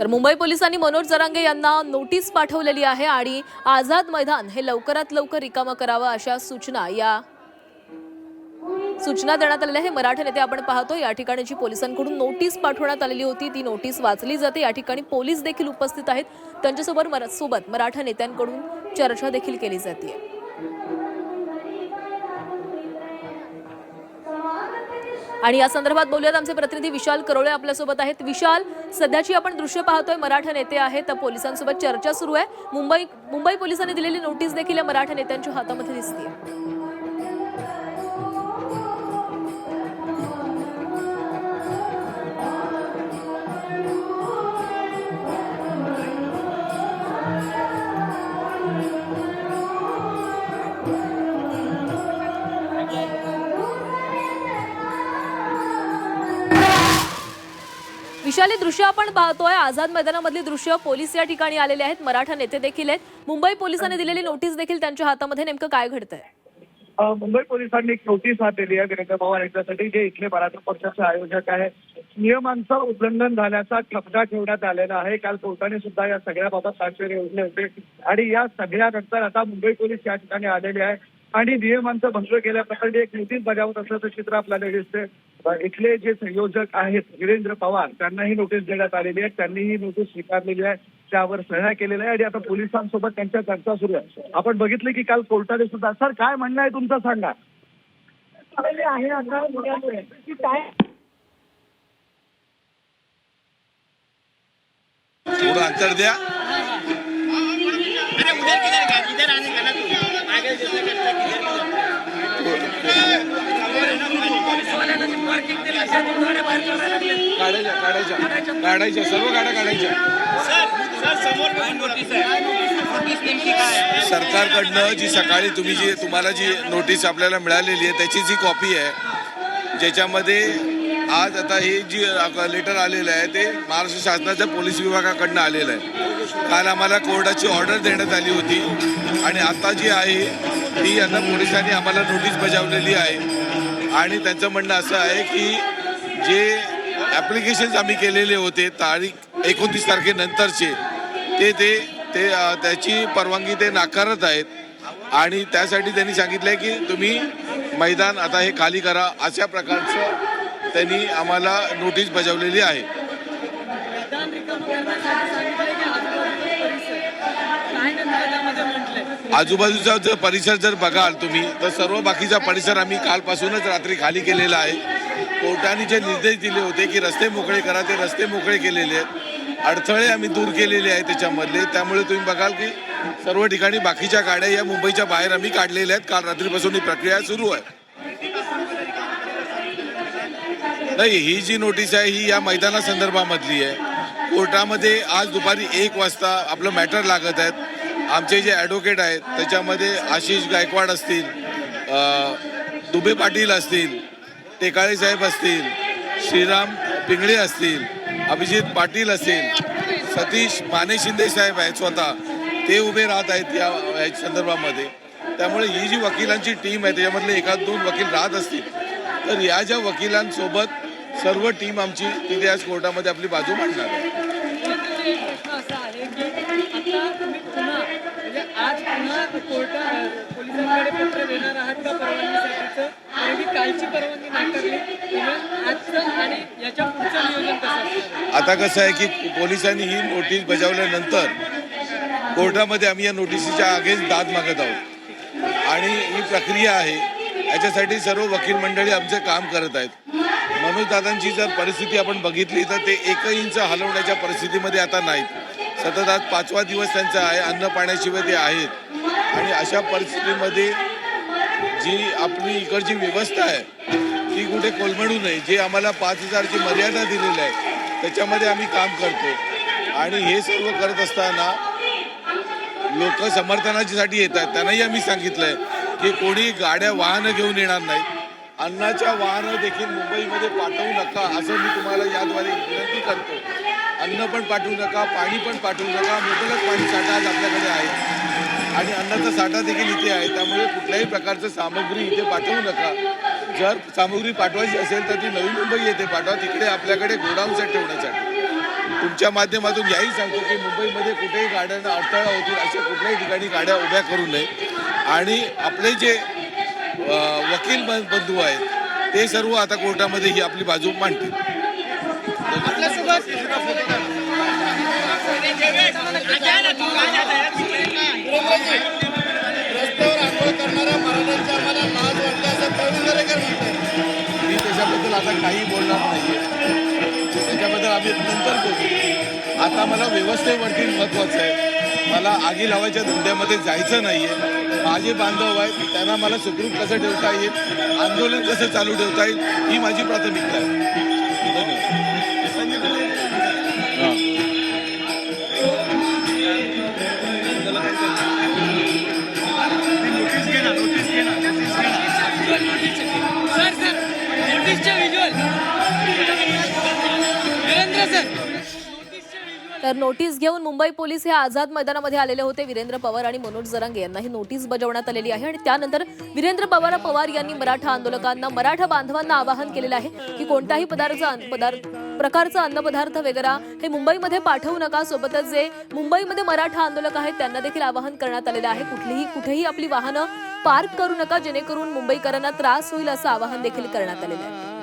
तर मुंबई पोलिसांनी मनोज जरांगे यांना नोटीस पाठवलेली आहे आणि आझाद मैदान हे लवकरात लवकर रिकामं करावं अशा सूचना या सूचना देण्यात आलेल्या आहे मराठा नेते आपण पाहतो या ठिकाणी जी पोलिसांकडून नोटीस पाठवण्यात आलेली होती ती नोटीस वाचली जाते. या ठिकाणी पोलीस देखील उपस्थित आहेत. त्यांच्यासोबत मरा- सोबत मराठा नेत्यांकडून चर्चा देखील केली जाते. आणि या संदर्भात बोलूयात आमचे प्रतिनिधी विशाल करोळे आपल्यासोबत आहेत. विशाल सध्याची आपण दृश्य पाहतोय मराठा नेते आहेत तर पोलिसांसोबत चर्चा सुरू आहे. मुंबई मुंबई पोलिसांनी दिलेली नोटीस देखील या मराठा नेत्यांच्या हातामध्ये दिसते विशाली दृश्य आपण पाहतोय. आझाद मैदानामधली दृश्य पोलीस या ठिकाणी आलेले आहेत. मराठा नेते देखील आहेत. मुंबई पोलिसांनी दिलेली नोटीस देखील त्यांच्या हातामध्ये नेमकं काय घडतंय? मुंबई पोलिसांनी एक नोटीस हात दिली आहे वीरेंद्र पवार यांच्यासाठी जे इथले मराठा पक्षाचे आयोजक आहे. नियमांचं उल्लंघन झाल्याचा ठपका ठेवण्यात आलेला आहे. काल कोर्टाने सुद्धा या सगळ्याबाबत ताशेरे ओढले होते. आणि या सगळ्यानंतर आता मुंबई पोलीस या ठिकाणी आलेले आहे आणि नियमांचा भंग केल्याप्रकरणी एक नोटीस बजावत असल्याचं चित्र आपल्याला दिसते अ, इथले जे संयोजक आहेत वीरेंद्र पवार त्यांना ही नोटीस देण्यात आलेली आहे. त्यांनी ही नोटीस स्वीकारलेली आहे. त्यावर सह्या केलेल्या आहे आणि आता पोलिसांसोबत त्यांच्या चर्चा सुरू आहे. आपण बघितलं की काल कोर्टाने सुद्धा सर काय म्हणणं आहे तुमचं सांगा. आहे आता मुलामुळे की काय? थोडं अंतर द्या. काढायच्या काढायच्या. काढायच्या सर्व गाड्या काढायच्या. सरकारकडनं जी सकाळी तुम्ही जी तुम्हाला जी नोटीस आपल्याला मिळालेली आहे त्याची जी कॉपी आहे ज्याच्यामध्ये आज आता हे जी लेटर आलेलं आहे ते महाराष्ट्र शासनाच्या पोलीस विभागाकडनं आलेलं आहे. काल आम्हाला कोर्टाची ऑर्डर देण्यात आली होती. आणि आता जी आहे ती यांना पोलिसांनी आम्हाला नोटीस बजावलेली आहे. आणि त्यांचं म्हणणं असं आहे की जे ॲप्लिकेशन्स आम्ही केलेले होते तारीख एकोणतीस तारखेनंतरचे ते ते ते त्याची परवानगी ते नाकारत आहेत. आणि त्यासाठी त्यांनी सांगितलं आहे की तुम्ही मैदान आता हे खाली करा अशा प्रकारचं त्यांनी आम्हाला नोटीस बजावलेली आहे. आजूबाजूचा जर परिसर जर बघाल तुम्ही तर सर्व बाकीचा परिसर आम्ही कालपासूनच रात्री खाली केलेला आहे. कोर्टाने जे निर्देश दिले होते की रस्ते मोकळे करा ते रस्ते मोकळे केलेले आहेत. अडथळे आम्ही दूर केलेले आहेत त्याच्यामधले. त्यामुळे तुम्ही बघाल की सर्व ठिकाणी बाकीच्या गाड्या या मुंबईच्या बाहेर आम्ही काढलेल्या आहेत. काल रात्रीपासून ही प्रक्रिया सुरू आहे. नाही ही जी नोटीस आहे ही या मैदाना संदर्भामधली आहे. कोर्टामध्ये आज दुपारी एक वाजता आपलं मॅटर लागत आहेत. आमचे जे ॲडव्होकेट आहेत त्याच्यामध्ये आशिष गायकवाड असतील दुबे पाटील असतील टेकाळे साहेब असतील श्रीराम पिंगळे असतील अभिजित पाटील असेल सतीश माने शिंदे साहेब आहेत स्वतः. ते उभे राहत आहेत या या संदर्भामध्ये. त्यामुळे ही जी वकिलांची टीम आहे त्याच्यामधले एखाद दोन वकील राहत असतील. तर या ज्या वकिलांसोबत सर्व टीम आमची तिथे आज कोर्टामध्ये आपली बाजू मांडणार आहे. आता कसं आहे? की पोलिसांनी ही नोटीस बजावल्यानंतर कोर्टामध्ये आम्ही या नोटिसीच्या अगेन्स्ट दाद मागत आहोत. आणि ही प्रक्रिया आहे. याच्यासाठी सर्व वकील मंडळी आमचे काम करत आहेत. मनोजदादांची जर परिस्थिती आपण बघितली तर ते एकही इंच हलवण्याच्या परिस्थितीमध्ये आता नाहीत. सतत आज पाचवा दिवस त्यांचा आहे अन्न पाण्याशिवाय ते आहेत. आणि अशा परिस्थितीमध्ये जी आपली इकडची व्यवस्था आहे ती कुठे कोलमडू नये. जे आम्हाला पाच हजारची मर्यादा दिलेली आहे त्याच्यामध्ये आम्ही काम करतो. आणि हे सर्व करत असताना लोक समर्थनाच्यासाठी येत आहेत त्यांनाही आम्ही सांगितलं आहे की कोणी गाड्या वाहनं घेऊन येणार नाहीत. अन्नाच्या वाहनं देखील मुंबईमध्ये पाठवू नका असं मी तुम्हाला याद्वारे विनंती करतो. अन्न पण पाठवू नका पाणी पण पाठवू नका मुबलक पाणी साठा आज आपल्याकडे आहे. आणि अन्नाचा साठा देखील इथे आहे त्यामुळे कुठल्याही प्रकारचं सामग्री इथे पाठवू नका. जर सामग्री पाठवायची असेल तर ती नवी मुंबई येथे पाठवा तिकडे आपल्याकडे गोडाऊन ठेवण्यासाठी. तुमच्या माध्यमातून याही सांगतो की मुंबईमध्ये कुठेही गाड्यांना अडथळा होतील अशा कुठल्याही ठिकाणी गाड्या उभ्या करू नये. आणि आपले जे वकील बंधू आहेत. ते सर्व आता कोर्टामध्ये ही आपली बाजू मांडतील. मी त्याच्याबद्दल आता काही बोलणार नाहीये. त्याच्याबद्दल आम्ही नंतर बोलू. आता मला व्यवस्थेवरती महत्वाचं आहे. मला आगी लावायच्या धंद्यामध्ये जायचं नाहीये. माझे बांधव आहेत त्यांना मला सुखरूप कसं ठेवता येईल आंदोलन कसं चालू ठेवता येईल ही माझी प्राथमिकता आहे. धन्यवाद. तर नोटीस घेऊन मुंबई पोलीस हे आझाद मैदानामध्ये आलेले होते. वीरेंद्र पवार आणि मनोज जरांगे यांना ही नोटीस बजावण्यात आलेली आहे आणि त्यानंतर वीरेंद्र पवार पवार यांनी मराठा आंदोलकांना मराठा बांधवांना आवाहन केलेलं आहे की कोणताही पदार्थ पदार्थ प्रकारचा अन्नपदार्थ वगैरे हे मुंबईमध्ये पाठवू नका. सोबतच जे मुंबईमध्ये मराठा आंदोलक आहेत त्यांना देखील आवाहन करण्यात आलेलं आहे. कुठलीही कुठेही आपली वाहनं पार्क करू नका जेणेकरून मुंबईकरांना त्रास होईल असं आवाहन देखील करण्यात आलेलं आहे.